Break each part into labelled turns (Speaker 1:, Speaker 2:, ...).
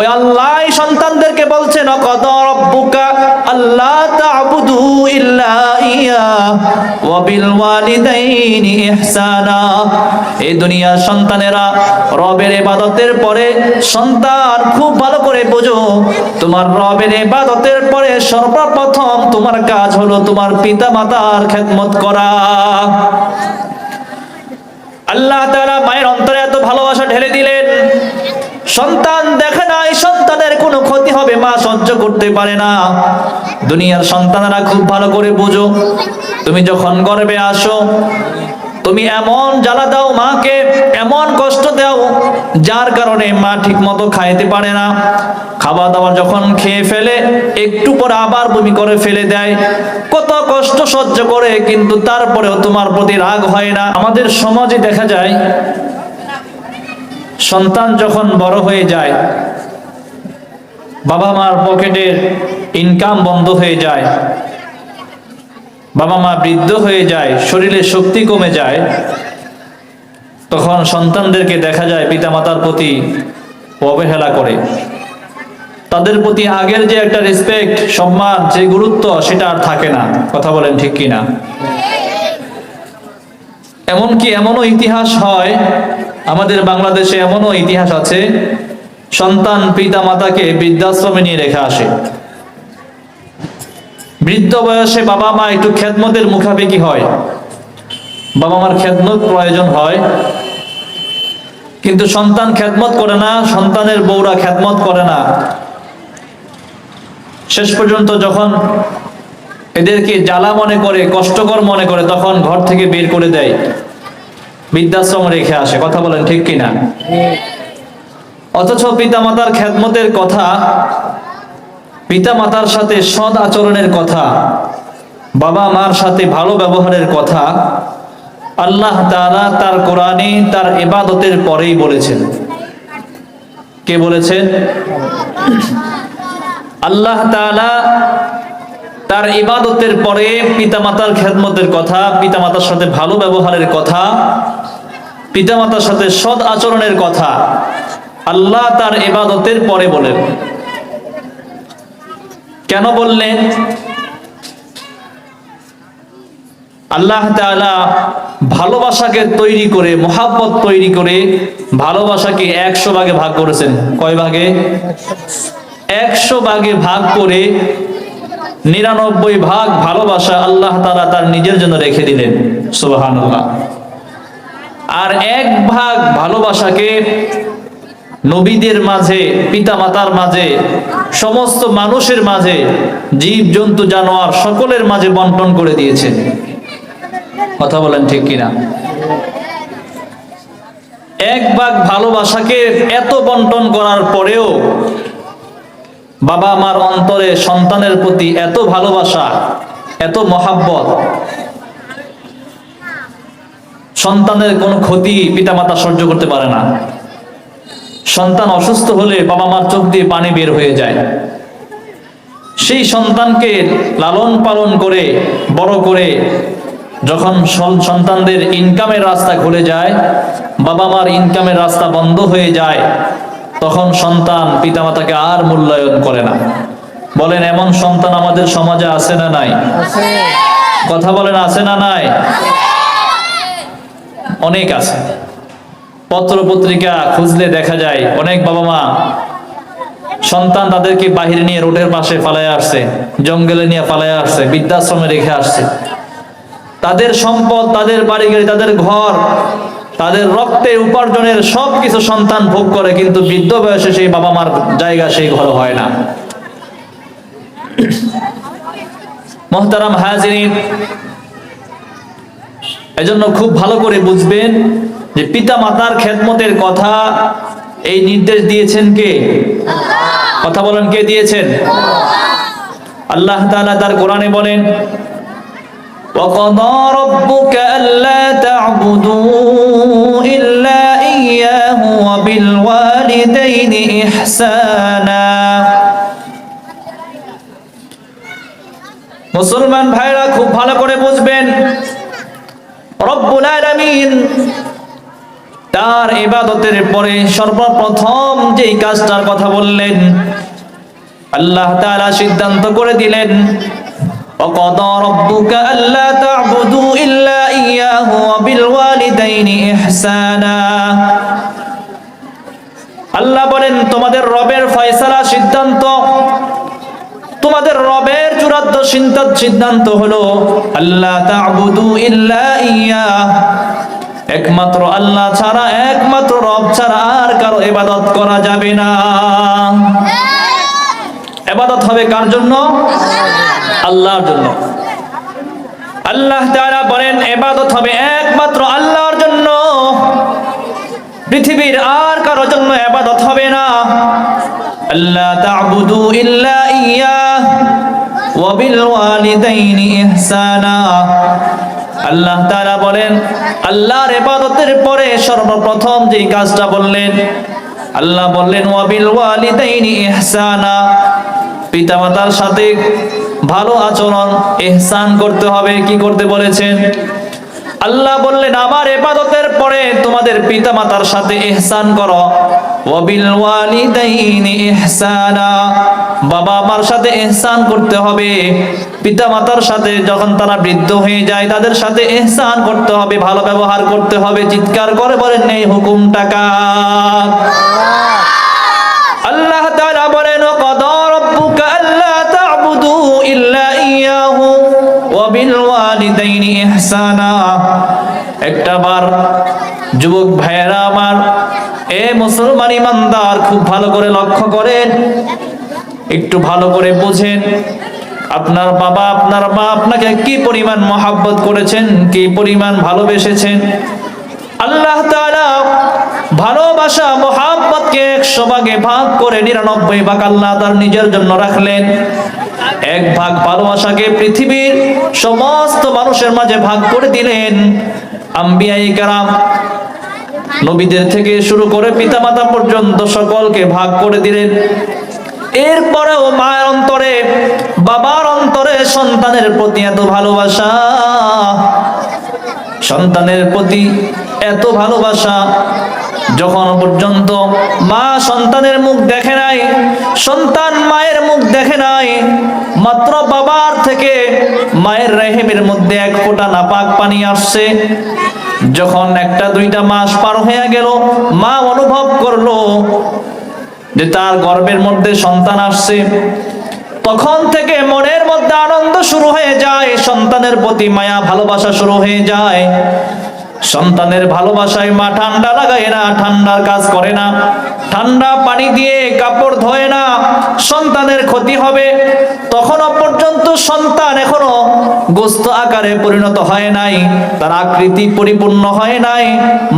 Speaker 1: ওই আল্লাহ সন্তানদেরকে বলছেন আল্লাহ ইল্লা ইয়া ওয়া বিল ওয়ালিদাইনি ইহসানা। এই দুনিয়ার সন্তানেরা রবের ইবাদতের পরে সন্তান খুব ভালো করে বোঝো, তোমার রবের ইবাদতের পরে সর্বপ্রথম তোমার কাজ হলো তোমার পিতা মাতার খেদমত করা। আল্লাহ তাআলা মায়ের অন্তরে এত ভালোবাসা ঢেলে দিলেন। সন্তান সন্তানের কোনো ক্ষতি হবে, মা সহ্য করতে পারে না। দুনিয়ার সন্তানরা খুব ভালো করে বুঝো। তুমি যখন গর্বে আসো, তুমি এমন জ্বালা দাও মাকে, এমন কষ্ট দাও, যার কারণে মা ঠিক মতো খাইতে পারে না। খাওয়া দাওয়া যখন খেয়ে ফেলে, একটু পরে আবার বমি করে ফেলে দেয়। কত কষ্ট সহ্য করে, কিন্তু তারপরেও তোমার প্রতি রাগ হয় না। আমাদের সমাজে দেখা যায়, সন্তান যখন বড় হয়ে যায় বাবা মার পকেটের ইনকাম বন্ধ হয়ে যায়, বাবা মা বৃদ্ধ হয়ে যায় শরীরে শক্তি কমে যায়, তখন সন্তানদেরকে দেখা যায় পিতামাতার প্রতি অবহেলা করে। তাদের প্রতি আগের যে একটা রেসপেক্ট সম্মান, যে গুরুত্ব, সেটা আর থাকে না। কথা বলেন ঠিক কিনা এমনকি এমনও ইতিহাস হয়, আমাদের বাংলাদেশে এমনও ইতিহাস আছে সন্তান পিতা মাতাকে বৃদ্ধাশ্রমে নিয়ে রেখে আসে। বৃদ্ধ বয়সে বাবা মা একটু খেদমতের মুখাপেকি হয়। বাবা মার খেদমত প্রয়োজন হয়। কিন্তু সন্তান খেদমত করে না, সন্তানের বউরা খেদমত করে না। শেষ পর্যন্ত যখন এদেরকে জ্বালা মনে করে, কষ্টকর মনে করে, তখন ঘর থেকে বের করে দেয়। বৃদ্ধাশ্রম রেখে আসে। কথা বলেন ঠিক কিনা? অথচ পিতামাতার খেদমতের কথা, পিতামাতার সাথে সৎ আচরণের কথা, বাবা মার সাথে ভালো ব্যবহারের কথা, আল্লাহ তাআলা তার কোরআনে তার এবাদতের পরেই বলেছেন। কে বলেছেন? আল্লাহ তাআলা তার ইবাদতের পরে পিতামাতার খেদমতের কথা, পিতামাতার সাথে ভালো ব্যবহারের কথা, পিতামাতার সাথে সৎ আচরণের কথা আল্লাহ তার ইবাদতের পরে বলেন। কেন বললেন? আল্লাহ ভালোবাসাকে তৈরি করে, মোহাব্বত তৈরি করে ভালোবাসাকে একশো ভাগে ভাগ করেছেন। কয় ভাগে? একশো ভাগে ভাগ করে নিরানব্বই ভাগ ভালোবাসা আল্লাহ তালা তার নিজের জন্য রেখে দিলেন। সুবহানাল্লাহ। আর এক ভাগ ভালোবাসাকে নবীদের মাঝে, পিতামাতার মাঝে, সমস্ত মানুষের মাঝে জীব জন্তু জানোয়ার সকলের মাঝে বন্টন করে দিয়েছেন। কথা বলেন ঠিক কিনা? এক ভাগ ভালোবাসাকে এত বন্টন করার পরেও বাবা মার অন্তরে সন্তানের প্রতি এত ভালোবাসা, এত মহাব্বত, সন্তানের কোনো ক্ষতি পিতামাতা সহ্য করতে পারে না। সন্তান অসুস্থ হলে বাবা মার চোখ দিয়ে পানি বের হয়ে যায়। সেই সন্তানকে লালন পালন করে বড় করে যখন সন- সন্তানদের ইনকামের রাস্তা খুলে যায় বাবা মার ইনকামের রাস্তা বন্ধ হয়ে যায় তখন সন্তান পিতামাতাকে আর মূল্যায়ন করে না। বলেন এমন সন্তান আমাদের সমাজে আছে না নাই? কথা বলেন আছে না নাই? অনেক আছে। পত্র পত্রিকা খুঁজলে দেখা যায় অনেক বাবা মা সন্তান তাদেরকে বাহিরে নিয়ে রোডের পাশে ফালায় আসছে, জঙ্গলে নিয়ে ফালায় আসছে, বৃদ্ধাশ্রমে রেখে আসছে। তাদের সম্পদ, তাদের বাড়ি গাড়ি তাদের ঘর, তাদের রক্তে উপার্জনের সব কিছু সন্তান ভোগ করে, কিন্তু বৃদ্ধ বয়সে সেই বাবা মার জায়গা সেই ঘর হয় না। মোহতারাম হাজিরিন, এজন্য খুব ভালো করে বুঝবেন যে পিতা মাতার খেদমতের কথা এই নির্দেশ দিয়েছেন কে কথা বলেন কে দিয়েছেন আল্লাহ তাআলা তার কোরআনে বলেন وقضى ربك ألا تعبدوا إلا إياه وبالوالدين إحسانا মুসলমান ভাইরা খুব ভালো করে বুঝবেন রব্বুল আলামিন তার ইবাদতের পরে সর্বপ্রথম যেই কাজটার কথা বললেন আল্লাহ তাআলা সিদ্ধান্ত করে দিলেন وقضى ربك ألا تعبدوا إلا إياه وبالوالدين إحسانا আল্লাহ বলেন তোমাদের রবের ফয়সালা সিদ্ধান্ত তোমাদের রবের চূড়ান্ত সিদ্ধান্ত সিদ্ধান্ত হলো আল্লাহ তা'বুদু ইল্লা ইয়া একমাত্র আল্লাহ ছাড়া, একমাত্র রব ছাড়া আর কারও এবাদত করা যাবে না। এবাদত হবে কার জন্য? আল্লাহর জন্য। আল্লাহ তাআলা বলেন এবাদত হবে একমাত্র আল্লাহর জন্য। পৃথিবীর আর কারও জন্য এবাদত হবে না। আল্লাহ তা'বুদু ইল্লা ইয়া, ওয়া বিল ওয়ালিদাইনি ইহসানা। আল্লাহ তারা বলেন, আল্লাহর ইবাদতের পরে সর্বপ্রথম যে কাজটা বললেন, আল্লাহ বললেন ওয়া বিল ওয়ালিদাইনি ইহসানা। পিতামাতার সাথে ভালো আচরণ, ইহসান করতে হবে, কি করতে বলেছেন? আল্লাহ বললেন, আমার ইবাদতের পরে তোমাদের পিতামাতার সাথে ইহসান করো। ওয়াবিল ওয়ালিদাইনি ইহসানা। বাবা মার সাথে ইহসান করতে হবে। পিতা মাতার সাথে যখন তারা বৃদ্ধ হয়ে যায়, তাদের সাথে ইহসান করতে হবে, ভালো ব্যবহার করতে হবে। চিৎকার করে বলেন, এই হুকুম টাকা আল্লাহ তাআলা বলেন কদা রাব্বুকা তা'বুদু ইল্লা ইয়াহু ওয়ালিদাইনি ইহসানা। একটা বার যুবক ভাইয়েরা আমার, এ মুসলমান ইমানদার, খুব ভালো করে লক্ষ্য করেন একটু ভালো করে বুঝেন। আপনার বাবা, আপনার মা আপনাকে কি পরিমাণ মহাব্বত করেছেন, কি পরিমাণ ভালোবেসেছেন? আল্লাহ তাআলা ভালোবাসা মোহাম্মতকে একশো ভাগে ভাগ করে নিরানব্বই ভাগ আল্লাহ তার নিজের জন্য রাখলেন। এক ভাগ ভালোবাসাকে পৃথিবীর সমস্ত মানুষের মাঝে ভাগ করে দিলেন। আম্বিয়াই কারাম, নবীদের থেকে শুরু করে পিতামাতা পর্যন্ত সকলকে ভাগ করে দিলেন। এরপরেও মায়ের অন্তরে, বাবার অন্তরে সন্তানের প্রতি এত ভালোবাসা। সন্তানের প্রতি এত ভালোবাসা, যখন পর্যন্ত মা সন্তানের মুখ দেখে নাই, সন্তান মায়ের মুখ দেখে নাই, মাত্র বাবার থেকে মায়ের রেহেমের মধ্যে এক ফোঁটা নাপাক পানি আসছে। যখন একটা দুইটা মাস পার হয়ে গেল, মা অনুভব করল যে তার গর্বের মধ্যে সন্তান আসছে, তখন থেকে মনের মধ্যে আনন্দ শুরু হয়ে যায়, সন্তানের প্রতি মায়া, ভালোবাসা শুরু হয়ে যায়। সন্তানের ভালোবাসায় মা ঠান্ডা লাগায় না, ঠান্ডার কাজ করে না, ঠান্ডা পানি দিয়ে কাপড় ধোয় না, সন্তানের ক্ষতি হবে। তখনও পর্যন্ত সন্তান এখনও গোস্ত আকারে পরিণত হয় নাই, তার আকৃতি পরিপূর্ণ হয় নাই,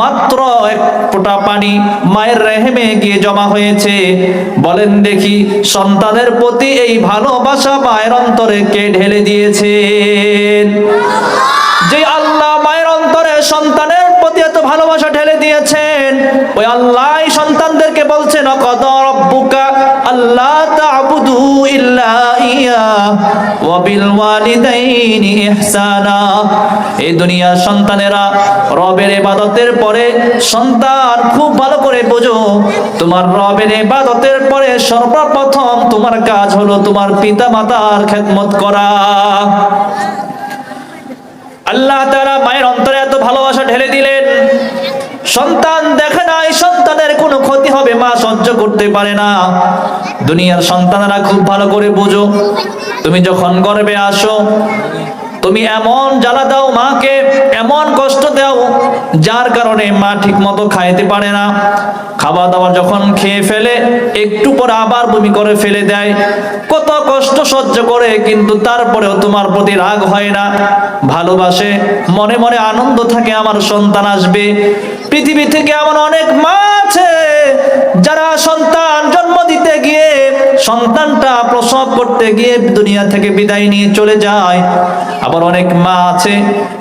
Speaker 1: মাত্র এক ফোঁটা পানি মায়ের রেহেমে গিয়ে জমা হয়েছে। বলেন দেখি, সন্তানের প্রতি এই ভালোবাসা মায়ের অন্তরে কে ঢেলে দিয়েছেন? যে আল্লাহ মায়ের অন্তরে সন্তানের প্রতি এত ভালোবাসা ঢেলে দিয়েছেন, ওই আল্লাহ সন্তানদেরকে বলছেন কদ রব্বুকা আল্লাহ এই দুনিয়ার সন্তানেরা রবের ইবাদতের পরে সন্তান খুব ভালো করে বোঝো। তোমার রবের ইবাদতের পরে সর্বপ্রথম তোমার কাজ হলো তোমার পিতা মাতার খেদমত করা। আল্লাহ তারা মায়ের অন্তরে এত ভালোবাসা ঢেলে দিলেন। সন্তান দেখে নাই, সন্তানের কোনো ক্ষতি হবে মা সহ্য করতে পারে না। দুনিয়ার সন্তানেরা খুব ভালো করে বুঝো। তুমি যখন গর্বে আসো, তুমি এমন জ্বালা দাও মাকে, এমন কষ্ট দাও, যার কারণে মা ঠিক মতো খাইতে পারে না। খাওয়া দাওয়া যখন খেয়ে ফেলে, একটু পর আবার বমি করে ফেলে দেয়। কত কষ্ট সহ্য করে, কিন্তু তারপরেও তোমার প্রতি রাগ হয় না। ভালোবাসে, মনে মনে আনন্দ থাকে আমার সন্তান আসবে। পৃথিবী থেকে এমন অনেক মা আছে, যারা সন্তান সন্তানটা প্রসব করতে গিয়ে দুনিয়া থেকে বিদায় নিয়ে চলে যায়। আবার অনেক মা আছে,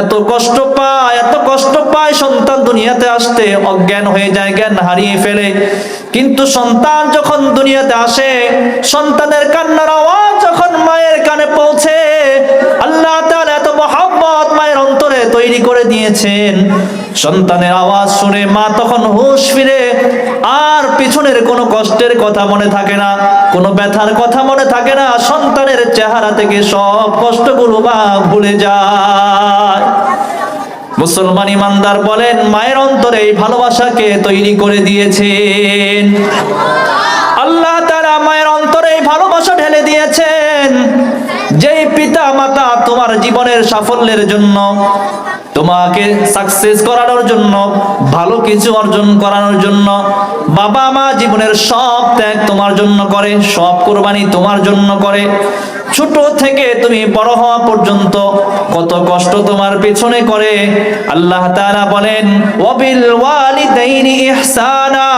Speaker 1: এত কষ্ট পায়, এত কষ্ট পায় সন্তান দুনিয়াতে আসতে, অজ্ঞান হয়ে যায়, জ্ঞান হারিয়ে ফেলে। কিন্তু সন্তান যখন দুনিয়াতে আসে, সন্তানের কান্নার আওয়াজ যখন মায়ের কানে পৌঁছে অন্তরে তৈরি করে দিয়েছেন। সন্তানের আওয়াজ শুনে মা তখন হুঁশ ফিরে। আর পিছনের কোনো কষ্টের কথা মনে থাকে না, কোনো ব্যথার কথা মনে থাকে না। সন্তানের চেহারা থেকে সব কষ্টগুলো মা ভুলে যায়। মুসলমান ইমানদার বলেন, মায়ের অন্তরে এই ভালোবাসাকে তৈরি করে দিয়েছেন। যেই পিতা মাতা তোমার জীবনের সাফল্যের জন্য, তোমাকে সাকসেস করানোর জন্য, ভালো কিছু অর্জন করানোর জন্য বাবা মা জীবনের সব ত্যাগ তোমার জন্য করে, সব কোরবানি তোমার জন্য করে ছোট থেকে তুমি বড় হওয়া পর্যন্ত কত কষ্ট তোমার পেছনে করে। আল্লাহ তাআলা বলেন ওয়াবিল ওয়ালিদাইনি ইহসানা।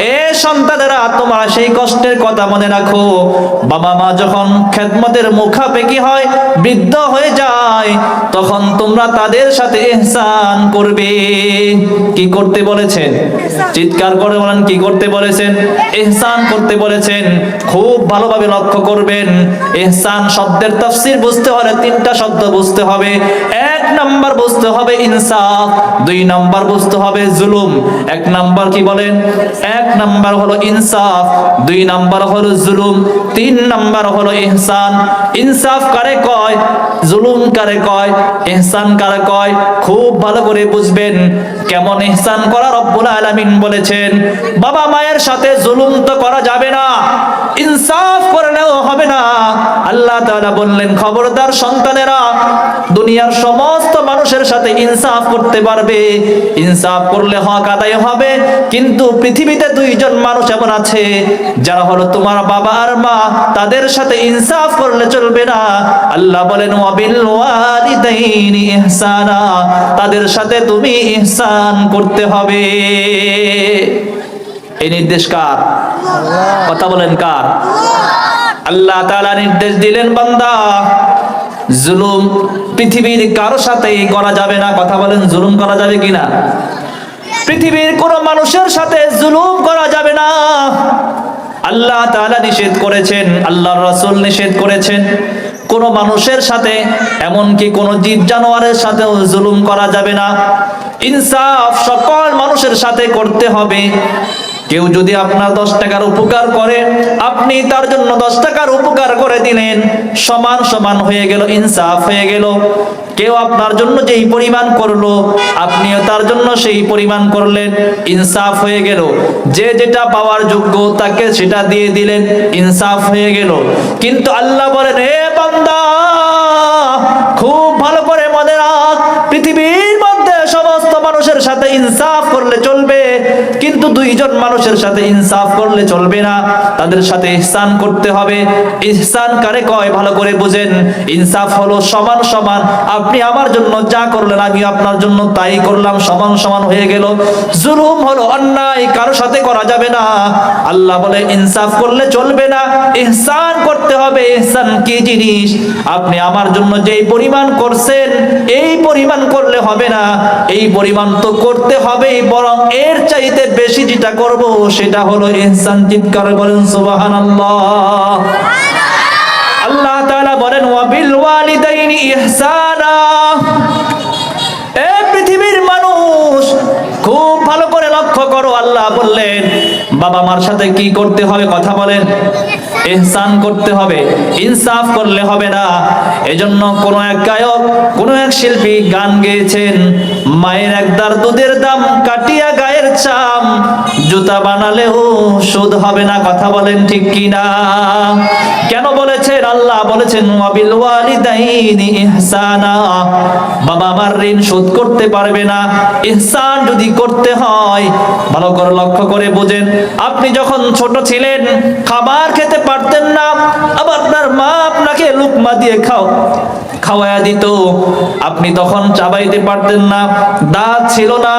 Speaker 1: এ সন্তানেরা তোমরা সেই কষ্টের কথা মনে রাখো। বাবা মা যখন খেদমতের মুখাপেকি হয় বৃদ্ধ হয়ে যায় তখন তোমরা তাদের সাথে ইহসান করবে। কি করতে বলেছেন? চিৎকার করে বলেন কি করতে বলেছেন? ইহসান করতে বলেছেন। খুব ভালোভাবে লক্ষ্য করবেন। ইহসান শব্দের তাফসীর বুঝতে হলে তিনটা শব্দ বুঝতে হবে। এক নাম্বার বুঝতে হবে ইনসাফ, দুই নাম্বার বুঝতে হবে জুলুম। এক নাম্বার কি বলেন? এক নাম্বার হলো ইনসাফ, দুই নাম্বার হলো জুলুম, তিন নাম্বার হলো ইহসান। ইনসাফ কারে কয়? জুলুম কারে কয়? ইহসান কারে কয়? খুব ভালো করে বুঝবেন কেমন ইহসান করা রব্বুল আলামিন বলেছেন, বাবা মায়ের সাথে জুলুম তো করা যাবে না, ইনসাফ করলেও হবে না। আল্লাহ তাআলা বললেন খবরদার সন্তানেরা দুনিয়ার সমস্ত মানুষের সাথে ইনসাফ করতে পারবে। ইনসাফ করলে হক আদায় হবে কিন্তু পৃথিবীতে দুইজন মানুষ এমন আছে যারা হলো তোমার বাবা আর মা। তাদের সাথে ইনসাফ করলে চলবে না। আল্লাহ বলেন ওয়াবিল ওয়ালিদাইনি ইহসানা। তাদের সাথে তুমি ইহসান করতে হবে। এই নির্দেশ কার? কথা বলেন কার? আল্লাহ তাআলা নির্দেশ দিলেন, বান্দা, জুলুম পৃথিবীর কারও সাথেই করা যাবে না। কথা বলেন, জুলুম করা যাবে কিনা? পৃথিবীর কোন মানুষের সাথে জুলুম করা যাবে না। আল্লাহ তাআলা নিষেধ করেছেন, আল্লাহর রাসূল নিষেধ করেছেন। কোন মানুষের সাথে, এমনকি কোন জীব জানোয়ারের সাথেও জুলুম করা যাবে না। ইনসাফ সকল মানুষের সাথে করতে হবে। কেউ যদি আপনার দশ টাকার উপকার করে, আপনি তার জন্য দশ টাকার উপকার করে দিলেন, সমান সমান হয়ে গেল, ইনসাফ হয়ে গেল। কেউ আপনার জন্য যেই পরিমাণ করল, আপনিও তার জন্য সেই পরিমাণ করলেন, ইনসাফ হয়ে গেল। যে যেটা পাওয়ার যোগ্য তাকে সেটা দিয়ে দিলেন, ইনসাফ হয়ে গেল। কিন্তু আল্লাহ বলেন হে বান্দা, খুব ভালো করে মনে রাখ, পৃথিবীর মধ্যে সমস্ত মানুষের সাথে ইনসাফ করলে চলবে কিন্তু দুইজন মানুষের সাথে ইনসাফ করলে চলবে না। তাদের সাথে ইহসান করতে হবে। ইহসান কারে কয়? ভালো করে বুঝেন। ইনসাফ হলো সমান সমান। আপনি আমার জন্য যা করলেন আমি আপনার জন্য তাই করলাম। সমান সমান হয়ে গেল। জুলুম হলো অন্যায়। কারও সাথে করা যাবে না। আল্লাহ বলে, ইনসাফ করলে চলবে না। ইহসান করতে হবে। ইহসান কি জিনিস? আপনি আমার জন্য যেই পরিমাণ করছেন, এই পরিমাণ করলে হবে না। এই পরিমাণ তো করতে হবেই, বরং এর চাইতে বেশি যেটা করব সেটা হলো ইহসান চিৎকার বলেন, সুবহানাল্লাহ। আল্লাহ তাআলা বলেন, ওয়াবিল ওয়ালিদাইনি ইহসানা। এ পৃথিবীর মানুষ, খুব ভালো করে লক্ষ্য করো, আল্লাহ বললেন, বাবা মার সাথে কি করতে হবে কথা বলেন। ইহসান করতে হবে, ইনসাফ করলে হবে না। এজন্য কোন এক গায়ক, কোন এক শিল্পী গান গেয়েছেন, মায়ের একদার দুধের দাম কাটিয়া গায়ের চাম জুতা বানালেও সুদ হবে না, কথা বলেন ঠিক কি না কেন বলেছেন? আল্লাহ বলেছেন, ওয়াবিল ওয়ালিদাইনি ইহসানা। বাবা আমার ঋণ শোধ করতে পারবে না। ইহসান যদি করতে হয়, ভালো করে লক্ষ্য করে বোঝেন। আপনি যখন ছোট ছিলেন, খাবার খেতে পারতেন না, আবার আপনার মা আপনাকে লুকমা দিয়ে খাও, খাওয়ায়া দিত। আপনি তখন চাবাইতে পারতেন না, দাঁত ছিল না।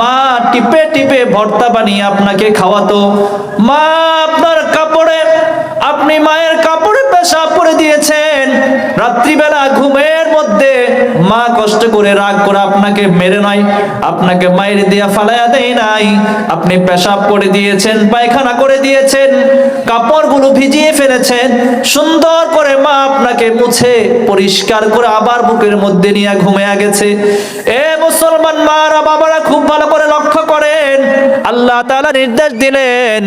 Speaker 1: মা টিপে টিপে ভর্তা বানিয়ে আপনাকে খাওয়াতো। মা আপনার কাপড়ে আপনি মায়ের কাপড়ে পেশা পরে দিয়েছেন। রাত্রিবেলা ঘুমের মধ্যে মা কষ্ট করে রাগ করে আপনাকে মেরে নয় আপনাকে মায়ের দিয়া ফালাইয়া দেয় নাই। আপনি পেশাব করে দিয়েছেন, পায়খানা করে দিয়েছেন, কাপড়গুলো ভিজিয়ে ফেলেছেন, সুন্দর করে মা আপনাকে মুছে, পরিষ্কার করে আবার বুকের মধ্যে নিয়ে ঘুমিয়ে গেছে। এ মুসলমান মারা বাবারা খুব ভালো করে লক্ষ্য করেন। আল্লাহ তাআলা নির্দেশ দিলেন।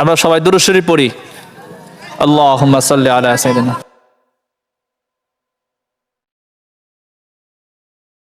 Speaker 1: আমরা সবাই দুরুশ্বরী পড়ি। আল্লাহুম্মা সাল্লি আলা সাইয়্যিদিনা